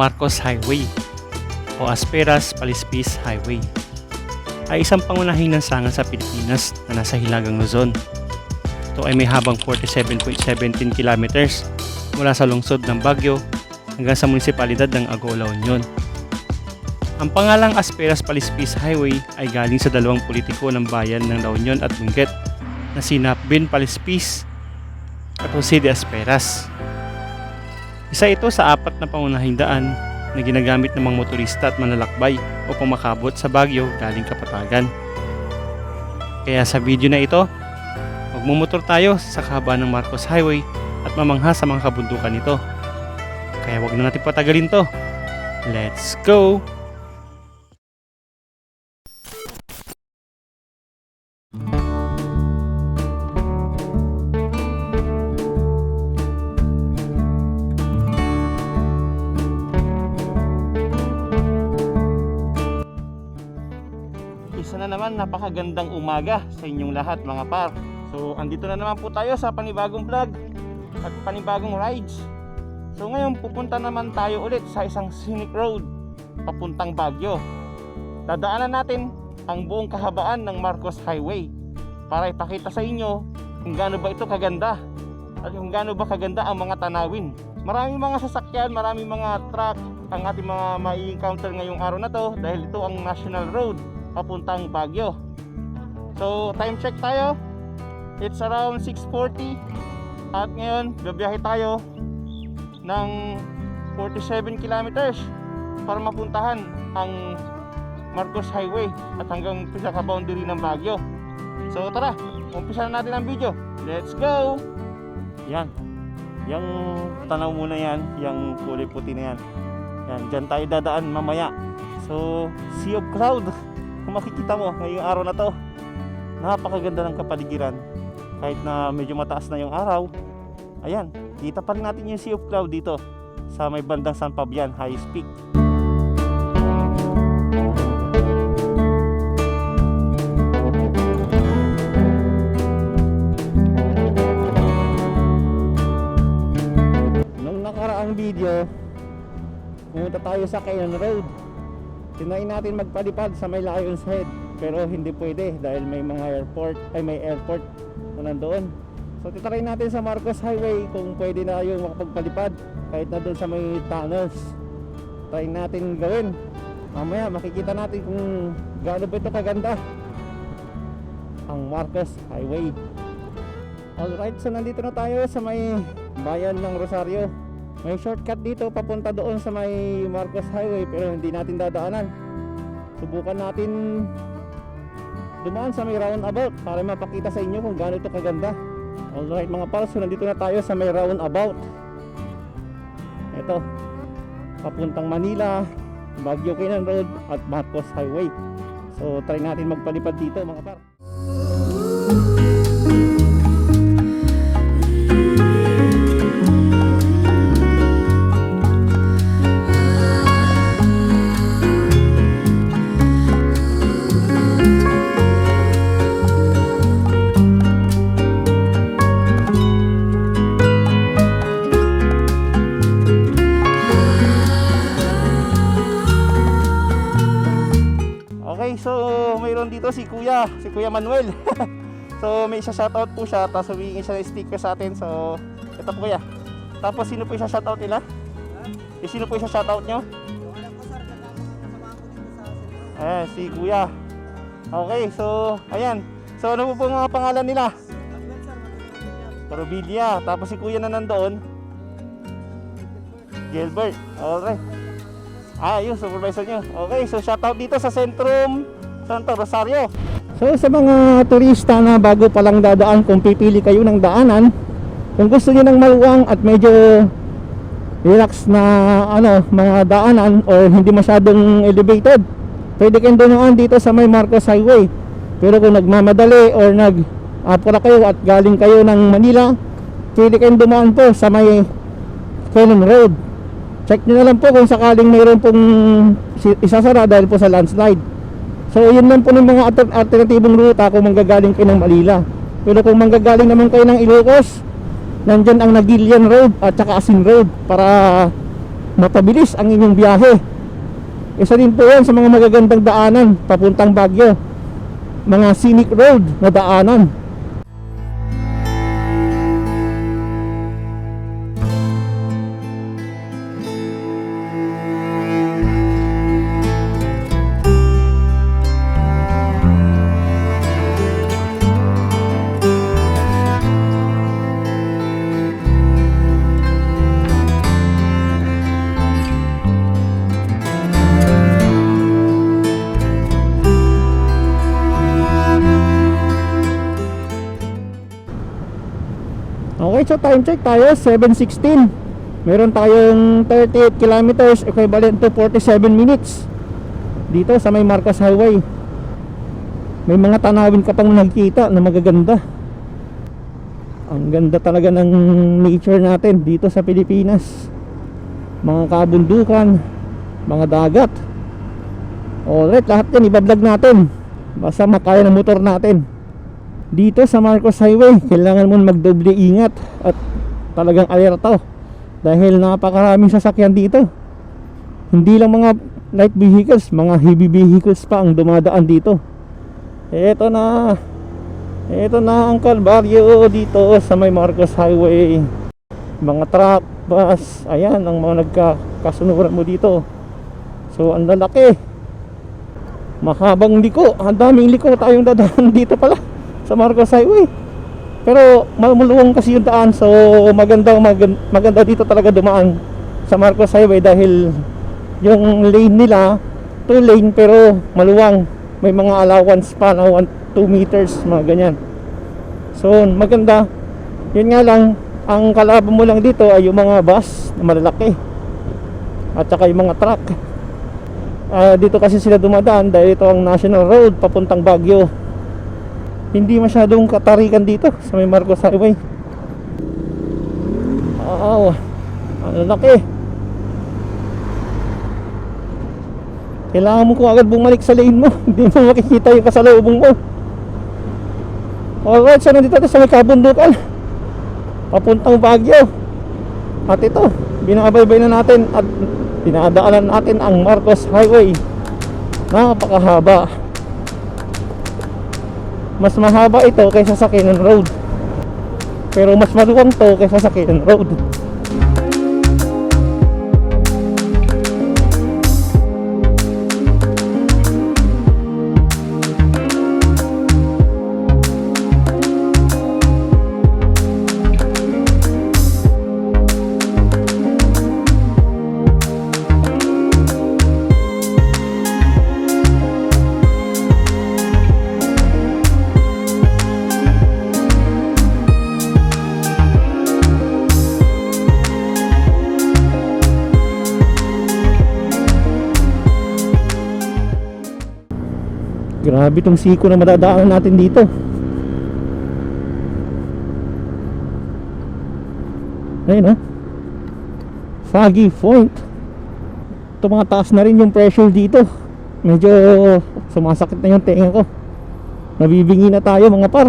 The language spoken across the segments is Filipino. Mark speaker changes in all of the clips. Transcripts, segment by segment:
Speaker 1: Marcos Highway o Asperas Palispis Highway ay isang pangunahing lansangan sa Pilipinas na nasa Hilagang Luzon. Ito ay may habang 47.17 kilometers mula sa lungsod ng Baguio hanggang sa munisipalidad ng Agola Union. Ang pangalang Asperas Palispis Highway ay galing sa dalawang politiko ng bayan ng La Union at Benguet na sina Ben Palispis at Jose de Asperas. Isa ito sa apat na pangunahing daan na ginagamit ng mga motorista at manlalakbay upang makabot sa Baguio galing Kapatagan. Kaya sa video na ito, magmumotor tayo sa kahaba ng Marcos Highway at mamangha sa mga kabundukan nito. Kaya wag na natin patagalin to. Let's go! Umaga sa inyong lahat mga par. So andito na naman po tayo sa panibagong vlog at panibagong rides. So ngayon pupunta naman tayo ulit sa isang scenic road papuntang Baguio. Dadaanan natin ang buong kahabaan ng Marcos Highway para ipakita sa inyo kung gaano ba ito kaganda at kung gaano ba kaganda ang mga tanawin. Maraming mga sasakyan, maraming mga truck ang ating mga mai-encounter ngayong araw na to dahil ito ang national road papuntang Baguio. So, time check tayo. It's around 6.40 at ngayon, babiyahe tayo ng 47 kilometers para mapuntahan ang Marcos Highway at hanggang pinaka boundary ng Baguio. So tara, umpisa na natin ang video. Let's go! Yan. Yung tanaw muna yan, yung kulay puti na yan. Yan, dyan tayo dadaan mamaya. So, sea of cloud. Kung makikita mo ngayong araw na to, napakaganda ng kapaligiran. Kahit na medyo mataas na yung araw, ayan, kita pa rin natin yung sea of cloud dito sa may bandang San Fabian, highest peak. Nung nakaraang video, pumunta tayo sa Canyon Road. Tinayin natin magpalipad sa may Lions Head pero hindi pwede dahil may mga airport ay may airport na nandoon. So titry natin sa Marcos Highway kung pwede na yung makapagpalipad kahit na doon sa may tunnels. Try natin gawin. Mamaya makikita natin kung gaano ba ito kaganda ang Marcos Highway. Alright, so nandito na tayo sa may bayan ng Rosario. May shortcut dito papunta doon sa may Marcos Highway pero hindi natin dadaanan. Subukan natin dumaan sa may roundabout para mapakita sa inyo kung gaano ito kaganda. Alright mga pals, so nandito na tayo sa may roundabout. Ito, papuntang Manila, Baguio Canyon Road at Marcos Highway. So try natin magpalipad dito mga par. Kuya, Manuel. so may isa shoutout po siya, tapos humingi siya ng sticker sa atin. So ito po Kuya. Tapos sino po isa shoutout nila? Eh, sino po isa shoutout nyo? Eh, si Kuya. Okay, so ayan. So ano po po mga pangalan nila? Probilia. Tapos si Kuya na nandoon. Gilbert. Alright. Ah, yun, supervisor nyo. Okay, so shoutout dito sa Centrum Santo Rosario. So sa mga turista na bago pa lang dadaan, kung pipili kayo ng daanan, kung gusto niyo ng maluwang at medyo relax na ano, mga daanan or hindi masyadong elevated, pwede kayong dumaan dito sa may Marcos Highway. Pero kung nagmamadali or nag apura kayo at galing kayo ng Manila, pwede kayong dumaan po sa may Cannon Road. Check nyo na lang po kung sakaling mayroon pong isasara dahil po sa landslide. So yun lang po ng mga alter- alternatibong ruta kung manggagaling kayo ng Malila. Pero kung manggagaling naman kayo ng Ilocos, nandyan ang Nagilian Road at saka Asin Road para mapabilis ang inyong biyahe. Isa din po yan sa mga magagandang daanan papuntang Baguio. Mga scenic road na daanan. So time check tayo, 7.16 Meron tayong 38 kilometers equivalent to 47 minutes Dito sa may Marcos Highway. May mga tanawin ka pang nakikita na magaganda. Ang ganda talaga ng nature natin dito sa Pilipinas. Mga kabundukan, mga dagat. Alright, lahat yan ibablog natin. Basta makaya ng motor natin dito sa Marcos Highway kailangan mo magdoble ingat at talagang alerto dahil napakaraming sasakyan dito. Hindi lang mga light vehicles mga heavy vehicles pa ang dumadaan dito. Eto na eto na ang kalbaryo dito sa may Marcos Highway. Mga truck, bus ayan ang mga nagkakasunuran mo dito. So ang lalaki. Mahabang liko ang daming liko tayong dadaan dito pala sa Marcos Highway. Pero mamuluwang kasi yung daan so maganda maganda, maganda dito talaga dumaan sa Marcos Highway dahil yung lane nila 2 lane pero maluwang may mga allowance pa na 1 2 meters mga ganyan. So maganda. Yun nga lang ang kalaban mo lang dito ay yung mga bus na malalaki at saka yung mga truck. Ah, dito kasi sila dumadaan dahil ito ang national road papuntang Baguio hindi masyadong katarikan dito sa may Marcos Highway. Wow ang laki. Kailangan mo kung agad bumalik sa lane mo. Hindi mo makikita yung kasalubong mo. Alright so nandito tayo sa may kabundukan. Papuntang Baguio. At ito binabaybay na natin at dinadaanan natin ang Marcos Highway. Napakahaba mas mahaba ito kaysa sa Cannon Road. Pero mas maluwang to kaysa sa Cannon Road Grabe tong siko na madadaanan natin dito. Ayun oh. Foggy Point. Tumataas na rin yung pressure dito. Medyo sumasakit na yung tenga ko. Nabibingi na tayo mga par.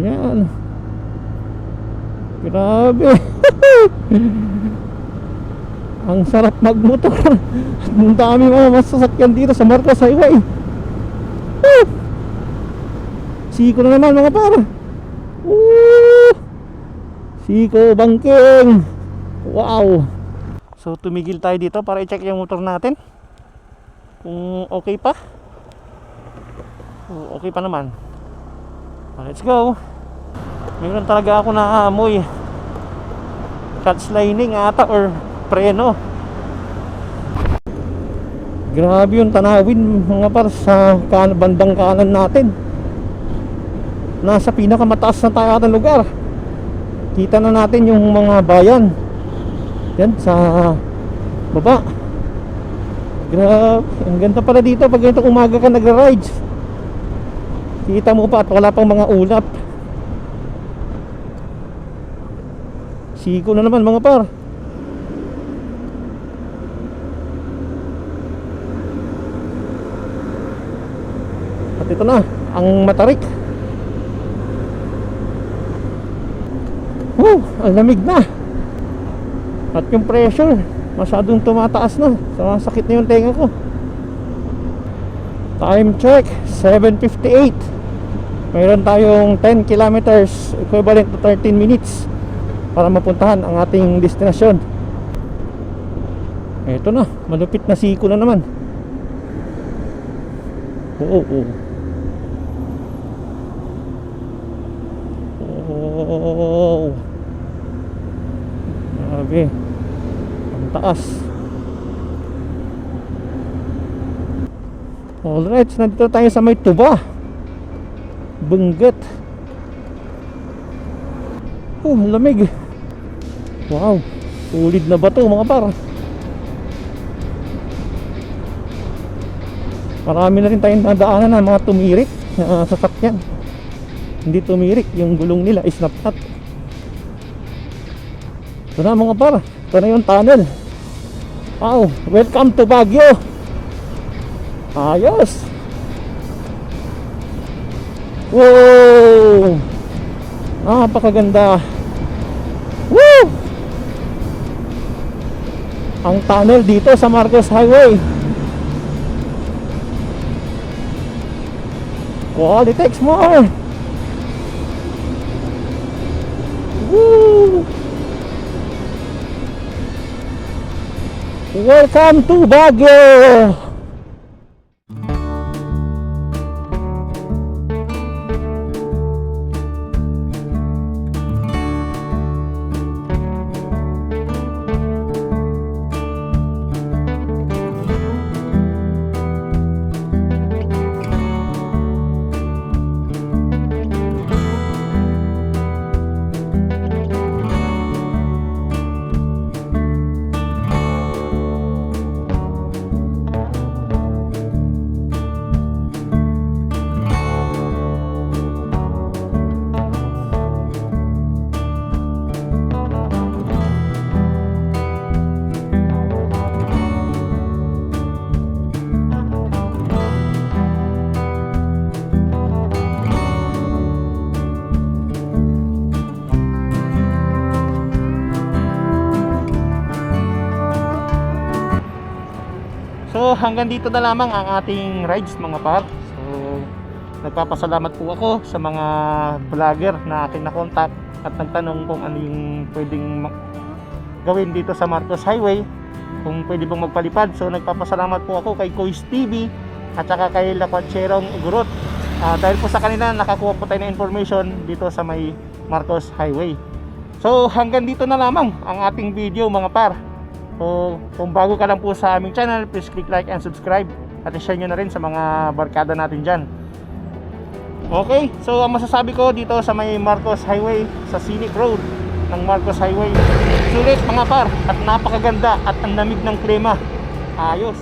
Speaker 1: Yan. Grabe. Ang sarap magmotor. Ang dami mga masasakyan dito sa Marcos Highway. Woo! Siko na naman mga par. Woo! Siko bangking. Wow. So tumigil tayo dito para i-check yung motor natin. Kung okay pa. Okay pa naman. Let's go. Mayroon talaga ako na amoy. Catch lining ata or preno grabe yung tanawin mga par sa kan bandang kanan natin. Nasa pinakamataas na tayo ng lugar. Kita na natin yung mga bayan. Yan sa baba. Grabe ang ganda pala dito pag ganito umaga ka nagra-rides kita mo pa at wala pang mga ulap. Siko na naman mga par At ito na, ang matarik. Woo! Ang lamig na. At yung pressure, masyadong tumataas na. Sumasakit na yung tenga ko. Time check, 7.58. Mayroon tayong 10 kilometers, equivalent to 13 minutes para mapuntahan ang ating destinasyon. Eto na, malupit na siko na naman. Oo, oo. Oh. Grabe. Ang taas. Alright, nandito tayo sa may tuba. Benggit. Oh, lamig. Wow. Ulid na ba to mga par? Marami na rin tayong nadaanan ng mga tumirik na sasakyan. Hindi tumirik, yung gulong nila is napat. Ito na mga par, ito na yung tunnel. Wow, welcome to Baguio. Ayos. Wow! Napakaganda. Woo! Ang tunnel dito sa Marcos Highway. Quality takes more. Welcome to Baguio.
Speaker 2: Hanggang dito na lamang ang ating rides mga par. So nagpapasalamat po ako sa mga vlogger na akin na-contact at nagtanong kung ano yung pwedeng gawin dito sa Marcos Highway. Kung pwede bang magpalipad. So nagpapasalamat po ako kay Kois TV at saka kay Laquancherong Ugurot. Ah, dahil po sa kanila nakakuha po tayo ng information dito sa may Marcos Highway. So hanggang dito na lamang ang ating video mga par. So, kung bago ka lang po sa aming channel, please click like and subscribe at i-share nyo na rin sa mga barkada natin dyan. Okay, so ang masasabi ko dito sa may Marcos Highway, sa Scenic Road ng Marcos Highway, sulit mga par at napakaganda at ang lamig ng klima. Ayos.